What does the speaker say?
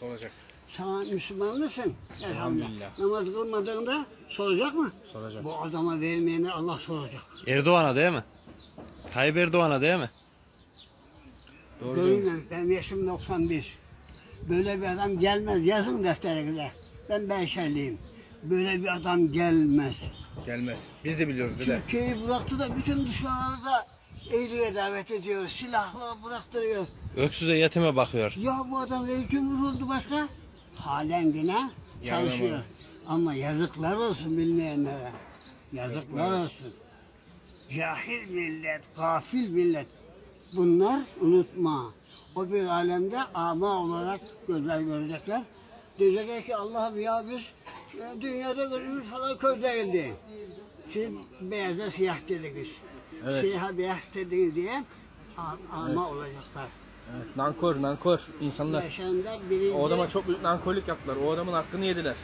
Soracak. Sana Müslüman mısın? Elhamdülillah. Namaz kılmadığında soracak mı? Soracak. Bu adama vermeyeni Allah soracak. Erdoğan'a değil mi? Tayyip Erdoğan'a değil mi? Doğru. Görünmem. Benim yaşım 91. Böyle bir adam gelmez. Yazın defterinize. Ben Beyşerliyim. Böyle bir adam gelmez. Gelmez. Biz de biliyoruz dede. Türkiye'yi bıraktı da bütün düşmanları eğriye davet ediyor. Silahla bıraktırıyor. Öksüze yetime bakıyor. Ya bu adam reis cumhur oldu başka? Halen yine çalışıyor. Ama yazıklar olsun bilmeyenlere. Yazıklar olsun. Cahil millet, gafil millet. Bunlar unutma. O bir alemde ama olarak gözler görecekler. Diyecekler ki Allah'ım ya biz e, dünyada gözümüz falan kör değildi. Siz beyaza siyah dediniz. Evet. Siyaha beyaz dediniz diye a- ama olacaklar. Evet, nankör nankör insanlar. Birinci... O adama çok büyük nankörlük yaptılar. O adamın hakkını yediler.